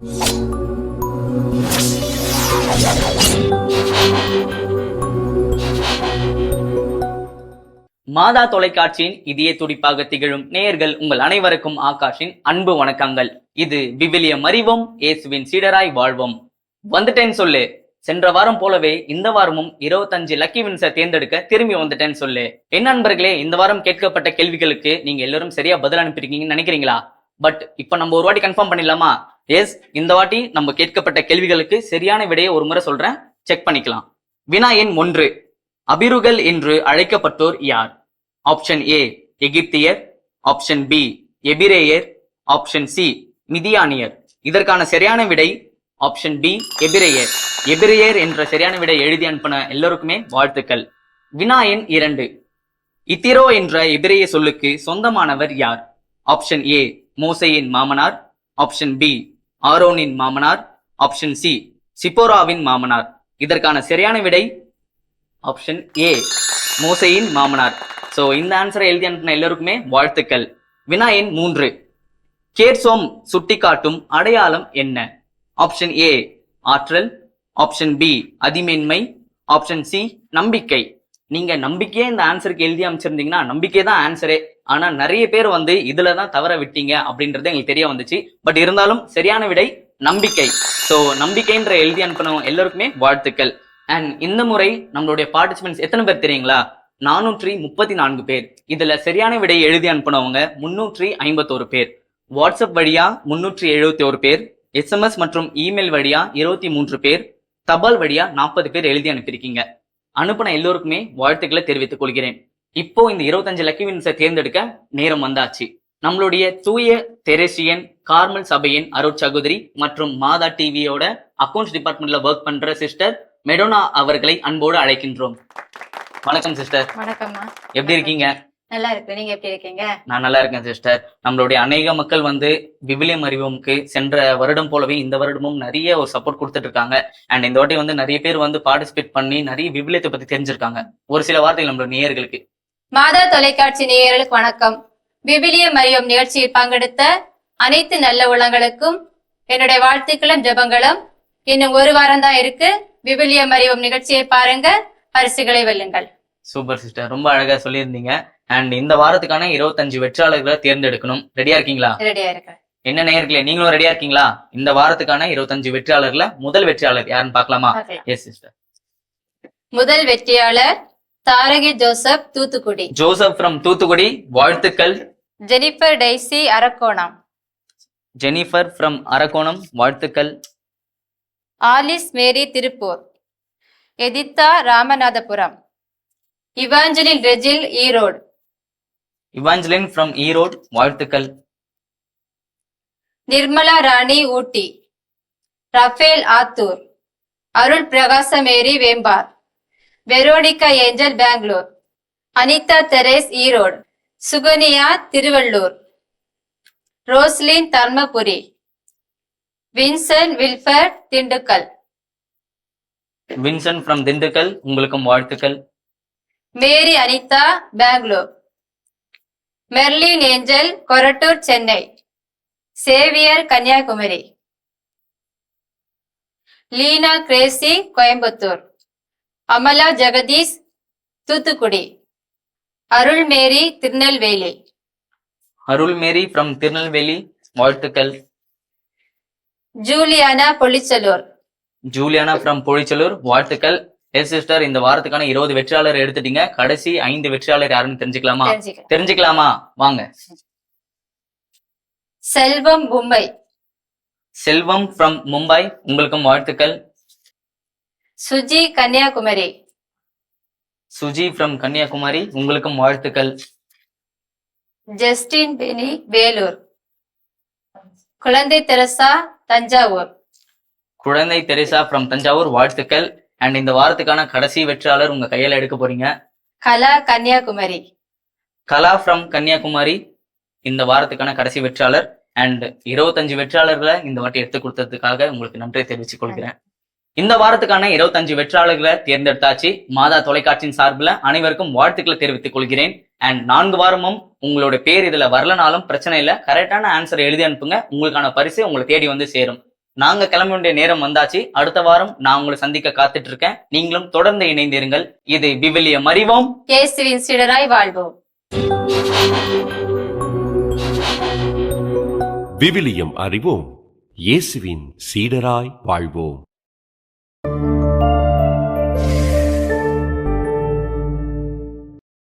மாதா தொலைக்காட்சியின் இதய துடிப்பாக திகழும் நேயர்கள் உங்கள் அனைவருக்கும் ஆகாஷின் அன்பு வணக்கங்கள். இது விவிலியம் அறிவோம் இயேசுவின் சீடராய் வாழ்வோம். வந்துட்டேன்னு சொல்லு. சென்ற வாரம் போலவே இந்த வாரமும் இருபத்தஞ்சு லக்கி வின்ஸை தேர்ந்தெடுக்க திரும்பி வந்துட்டேன்னு சொல்லு. என் நண்பர்களே இந்த வாரம் கேட்கப்பட்ட கேள்விகளுக்கு நீங்க எல்லாரும் சரியா பதில் அனுப்பியிருக்கீங்கன்னு நினைக்கிறீங்களா? பட் இப்ப நம்ம ஒரு வாட்டி கன்ஃபார்ம் பண்ணிடலாமா? எஸ் இந்த வாட்டி நம்ம கேட்கப்பட்ட கேள்விகளுக்கு சரியான விடையை ஒரு முறை சொல்றேன். செக் பண்ணிக்கலாம். வினா எண் ஒன்று. அபிருகல் என்று அழைக்கப்பட்டோர் யார்? ஆப்ஷன் ஏ எகிப்தியர். ஆப்ஷன் பி எபிரேயர். ஆப்ஷன் சி மிதியானியர். இதற்கான சரியான விடை ஆப்ஷன் பி எபிரேயர். எபிரேயர் என்ற சரியான விடை எழுதி அனுப்பின எல்லோருக்குமே வாழ்த்துக்கள். வினா எண் இரண்டு. இத்திரோ என்ற எபிரேய சொல்லுக்கு சொந்தமானவர் யார்? ஆப்ஷன் ஏ மோசையின் மாமனார். ஆப்ஷன் பி ஆரோனின் மாமனார் ஆப்ஷன் சி சிப்போராவின் மாமனார். இதற்கான சரியான விடை ஆப்ஷன் ஏ மோசையின் மாமனார். சோ இந்த ஆன்சரை எழுதி அனுப்பின எல்லோருக்குமே வாழ்த்துக்கள். வினா எண் மூன்று. கேர்சோம் சுட்டிக்காட்டும் அடையாளம் என்ன? ஆப்ஷன் ஏ ஆற்றல். ஆப்ஷன் பி அதிமேன்மை. ஆப்ஷன் சி நம்பிக்கை. நீங்க நம்பிக்கையே இந்த ஆன்சருக்கு எழுதி அமைச்சிருந்தீங்கன்னா நம்பிக்கை தான் ஆன்சரே ஆனா நிறைய பேர் வந்து இதுல தான் தவற விட்டீங்க அப்படின்றது எங்களுக்கு தெரிய வந்துச்சு. பட் இருந்தாலும் சரியான விடை நம்பிக்கை. ஸோ நம்பிக்கைன்ற எழுதி அனுப்பினோம் எல்லாருக்குமே வாழ்த்துக்கள். அண்ட் இந்த முறை நம்மளுடைய பார்ட்டிசிபென்ட்ஸ் எத்தனை பேர் தெரியுங்களா? நானூற்றி முப்பத்தி நான்கு பேர். இதுல சரியான விடை எழுதி அனுப்பினவங்க முன்னூற்றி ஐம்பத்தோரு பேர். வாட்ஸ்அப் வழியா முன்னூற்றி எழுபத்தி ஒரு பேர் எஸ்எம்எஸ் மற்றும் இமெயில் வழியா இருபத்தி மூன்று பேர். தபால் வழியா நாற்பது பேர் எழுதி அனுப்பியிருக்கீங்க. அனுப்பின எல்லோருக்குமே வாழ்த்துக்களை தெரிவித்துக் கொள்கிறேன். இப்போ இந்த இருபத்தஞ்சு லக்கி வின்ஸை தேர்ந்தெடுக்க நேரம் வந்தாச்சு. நம்மளுடைய தூய தெரேசியன் கார்மல் சபையின் அருட் சகோதரி மற்றும் மாதா டிவியோட அக்கவுண்ட்ஸ் டிபார்ட்மெண்ட்ல ஒர்க் பண்ற சிஸ்டர் மெடோனா அவர்களை அன்போடு அழைக்கின்றோம். வணக்கம் சிஸ்டர் வணக்கம்மா. எப்படி இருக்கீங்க? நல்லா இருக்கு நீங்க எப்படி இருக்கீங்க? நான் நல்லா இருக்கேன் சிஸ்டர் நம்மளுடைய அநேக மக்கள் வந்து விவிலியம் அறிவுக்கு சென்ற வருடம் போலவே இந்த வருடமும் நிறைய ஒரு சப்போர்ட் கொடுத்துட்டு இருக்காங்க அண்ட் இந்த வாட்டி வந்து நிறைய பேர் வந்து பார்ட்டிசிபேட் பண்ணி நிறைய விவிலியத்தை பத்தி தெரிஞ்சிருக்காங்க. ஒரு சில வார்த்தைகள் நம்மளோட நேயர்களுக்கு. மாதா தொலைக்காட்சி நேயர்களுக்கு வணக்கம். விவிலிய மரியம் நிகழ்ச்சியில் பங்கெடுத்த அனைத்து நல்ல உள்ளங்களுக்கும் என்னுடைய வாழ்த்துக்களும் ஜெபங்களும் இன்னும் ஒரு வாரம் தான் இருக்கு. விவிலிய மரியம் நிகழ்ச்சியை பாருங்க. பரிசுகளை வெல்லுங்கள். சூப்பர் சிஸ்டர் ரொம்ப அழகா சொல்லியிருந்தீங்க. அண்ட் இந்த வாரத்துக்கான இருபத்தஞ்சு வெற்றியாளர்களை தேர்ந்தெடுக்கணும். ரெடியா இருக்கீங்களா? ரெடியா இருக்கு என்ன நேயர்களே நீங்களும் ரெடியா இருக்கீங்களா? இந்த வாரத்துக்கான இருபத்தஞ்சு வெற்றியாளர்ல முதல் வெற்றியாளர் யாருன்னு பார்க்கலாம். எஸ் சிஸ்டர் முதல் வெற்றியாளர் Tharaki Joseph Thoothukudi. Joseph from Thoothukudi. வாழ்த்துக்கள். Jennifer Daisy Arakkonam. Jennifer from Arakkonam. வாழ்த்துக்கள். Alice Mary Tiruppur. Editha Ramanathapuram. Evangeline Rejil Erode. Evangeline from Erode வாழ்த்துக்கள். Nirmala Rani Ooty. Raphael Attur. Arul Prakasamary Vembar. Veronica Angel Bangalore. Anitha Therese Erode. Suganya Tiruvallur. Roslin Dharmapuri. Vinson Wilfer Dindigul. Vinson from Dindigul உங்களுக்கும் வாழ்த்துக்கள். Mary Anitha Bangalore. Merlin Angel Korattur Chennai Xavier Kanyakumari Leena Gracy Coimbatore Amala Jagadish Thoothukudi Arul Mary Tirunelveli Arul Mary from Tirunelveli வாழ்த்துக்கள் Juliana Pozhichalur Juliana from Pozhichalur வாழ்த்துக்கள் yes sister இந்த வாரத்துக்கான இருபது வெற்றியாளர் எடுத்துட்டீங்க. கடைசி ஐந்து வெற்றியாளர் யாருன்னு தெரிஞ்சுக்கலாமா? தெரிஞ்சுக்கலாமா. வாங்க. செல்வம் மும்பை செல்வம் ஃப்ரம் மும்பை. உங்களுக்கும் வாழ்த்துக்கள். சுஜி கன்னியாகுமரி. சுஜி ஃப்ரம் கன்னியாகுமரி. உங்களுக்கும் வாழ்த்துக்கள். Justin Benny Vellore. Kuzhandai Teresa Thanjavur. குழந்தை தெரேசா ஃப்ரம் தஞ்சாவூர். வாழ்த்துக்கள். அண்ட் இந்த வாரத்துக்கான கடைசி வெற்றியாளர் உங்க கையில எடுக்க போறீங்க. கலா கன்னியாகுமரி. கலா ஃப்ரம் கன்னியாகுமரி இந்த வாரத்துக்கான கடைசி வெற்றியாளர். அண்ட் இருபத்தஞ்சு வெற்றியாளர்களை இந்த வாட்டி எடுத்து கொடுத்ததுக்காக உங்களுக்கு நன்றி தெரிவித்துக் கொள்கிறேன். இந்த வாரத்துக்கான இருபத்தஞ்சு வெற்றியாளர்களை தேர்ந்தெடுத்தாச்சு. மாதா தொலைக்காட்சியின் சார்பில் அனைவருக்கும் வாழ்த்துக்களை தெரிவித்துக் கொள்கிறேன். அண்ட் நான்கு வாரமும் உங்களோட பேர் இதுல வரலனாலும் பிரச்சனை இல்லை. கரெக்டான ஆன்சர் எழுதி அனுப்புங்க. உங்களுக்கான பரிசு உங்களை தேடி வந்து சேரும். நாங்க கிளம்ப வேண்டிய நேரம் வந்தாச்சு. அடுத்த வாரம் நான் உங்களை சந்திக்க காத்துட்டு இருக்கேன் நீங்களும் தொடர்ந்து இணைந்திருங்கள். இது விவிலியம் அறிவோம் இயேசுவின் சீடராய் வாழ்வோம். விவிலியம் அறிவோம். இயேசுவின் சீடராய் வாழ்வோம்.